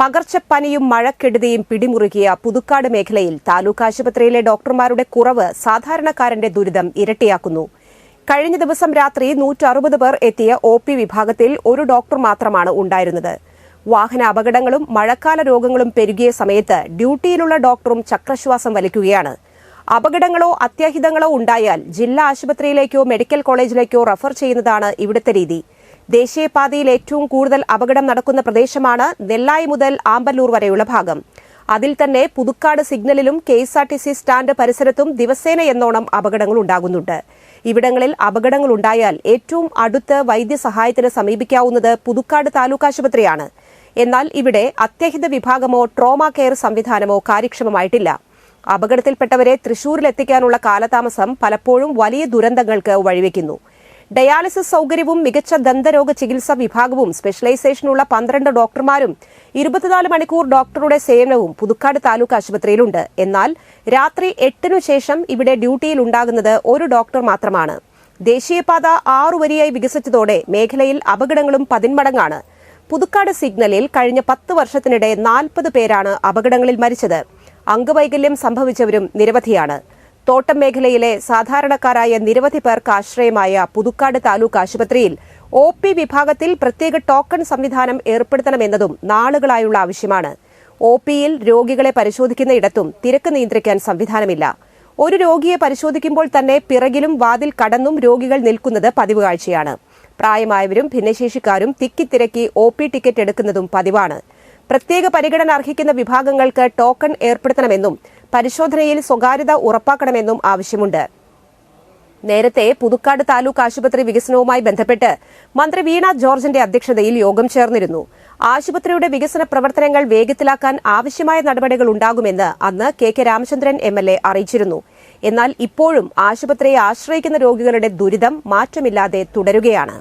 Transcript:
പകർച്ചപ്പനിയും മഴക്കെടുതിയും പിടിമുറുകിയ പുതുക്കാട് മേഖലയിൽ താലൂക്ക് ആശുപത്രിയിലെ ഡോക്ടർമാരുടെ കുറവ് സാധാരണക്കാരന്റെ ദുരിതം ഇരട്ടിയാക്കുന്നു. കഴിഞ്ഞ ദിവസം രാത്രി നൂറ്ററുപത് പേർ എത്തിയ ഒ പി വിഭാഗത്തിൽ ഒരു ഡോക്ടർ മാത്രമാണ് ഉണ്ടായിരുന്നത്. വാഹന അപകടങ്ങളും മഴക്കാല രോഗങ്ങളും പെരുകിയ സമയത്ത് ഡ്യൂട്ടിയിലുള്ള ഡോക്ടറും ചക്രശ്വാസം വലിക്കുകയാണ്. അപകടങ്ങളോ അത്യാഹിതങ്ങളോ ഉണ്ടായാൽ ജില്ലാ ആശുപത്രിയിലേക്കോ മെഡിക്കൽ കോളേജിലേക്കോ റഫർ ചെയ്യുന്നതാണ് ഇവിടുത്തെ രീതി. ദേശീയപാതയിൽ ഏറ്റവും കൂടുതൽ അപകടം നടക്കുന്ന പ്രദേശമാണ് നെല്ലായി മുതൽ ആമ്പല്ലൂർ വരെയുള്ള ഭാഗം. അതിൽ തന്നെ Puthukkad സിഗ്നലിലും K S R T C stand പരിസരത്തും ദിവസേന എന്നോണം അപകടങ്ങൾ ഉണ്ടാകുന്നുണ്ട്. ഇവിടങ്ങളിൽ അപകടങ്ങൾ ഉണ്ടായാൽ ഏറ്റവും അടുത്ത് വൈദ്യസഹായത്തിന് സമീപിക്കാവുന്നത് പുതുക്കാട് താലൂക്ക് ആശുപത്രിയാണ്. എന്നാൽ ഇവിടെ അത്യഹിത വിഭാഗമോ ട്രോമ കെയർ സംവിധാനമോ കാര്യക്ഷമമായിട്ടില്ല. അപകടത്തിൽപ്പെട്ടവരെ തൃശൂരിലെത്തിക്കാനുള്ള കാലതാമസം പലപ്പോഴും വലിയ ദുരന്തങ്ങൾക്ക് വഴിവെക്കുന്നു. ഡയാലിസിസ് സൗകര്യവും മികച്ച ദന്തരോഗ ചികിത്സാ വിഭാഗവും സ്പെഷ്യലൈസേഷനുള്ള പന്ത്രണ്ട് ഡോക്ടർമാരും ഇരുപത്തിനാല് മണിക്കൂർ ഡോക്ടറുടെ സേവനവും പുതുക്കാട് താലൂക്ക് ആശുപത്രിയിലുണ്ട്. എന്നാൽ രാത്രി എട്ടിനു ശേഷം ഇവിടെ ഡ്യൂട്ടിയിൽ ഉണ്ടാകുന്നത് ഒരു ഡോക്ടർ മാത്രമാണ്. ദേശീയപാത ആറു വരിയായി വികസിച്ചതോടെ മേഖലയിൽ അപകടങ്ങളും പതിന്മടങ്ങാണ്. പുതുക്കാട് സിഗ്നലിൽ കഴിഞ്ഞ പത്ത് വർഷത്തിനിടെ നാൽപ്പത് പേരാണ് അപകടങ്ങളിൽ മരിച്ചത്. അംഗവൈകല്യം സംഭവിച്ചവരും നിരവധിയാണ്. തോട്ടം മേഖലയിലെ സാധാരണക്കാരായ നിരവധി പേർക്ക് ആശ്രയമായ പുതുക്കാട് താലൂക്ക് ആശുപത്രിയിൽ ഒ പി വിഭാഗത്തിൽ പ്രത്യേക ടോക്കൺ സംവിധാനം ഏർപ്പെടുത്തണമെന്നതും നാളുകളായുള്ള ആവശ്യമാണ്. ഒ പിയിൽ രോഗികളെ പരിശോധിക്കുന്ന ഇടത്തും തിരക്ക് നിയന്ത്രിക്കാൻ സംവിധാനമില്ല. ഒരു രോഗിയെ പരിശോധിക്കുമ്പോൾ തന്നെ പിറകിലും വാതിൽ കടന്നും രോഗികൾ നിൽക്കുന്നത് പതിവ് കാഴ്ചയാണ്. പ്രായമായവരും ഭിന്നശേഷിക്കാരും തിക്കിത്തിരക്കി ഒ പി ടിക്കറ്റ് എടുക്കുന്നതും പതിവാണ്. പ്രത്യേക പരിഗണന അർഹിക്കുന്ന വിഭാഗങ്ങൾക്ക് ടോക്കൺ ഏർപ്പെടുത്തണമെന്നും പരിശോധനയിൽ സ്വകാര്യത ഉറപ്പാക്കണമെന്നും ആവശ്യമുണ്ട്. നേരത്തെ പുതുക്കാട് താലൂക്ക് ആശുപത്രി വികസനവുമായി ബന്ധപ്പെട്ട് മന്ത്രി വീണ ജോർജിന്റെ അധ്യക്ഷതയിൽ യോഗം ചേർന്നിരുന്നു. ആശുപത്രിയുടെ വികസന പ്രവർത്തനങ്ങൾ വേഗത്തിലാക്കാൻ ആവശ്യമായ നടപടികൾ ഉണ്ടാകുമെന്ന് അന്ന് K K Ramachandran M L A അറിയിച്ചിരുന്നു. എന്നാൽ ഇപ്പോഴും ആശുപത്രിയെ ആശ്രയിക്കുന്ന രോഗികളുടെ ദുരിതം മാറ്റമില്ലാതെ തുടരുകയാണ്.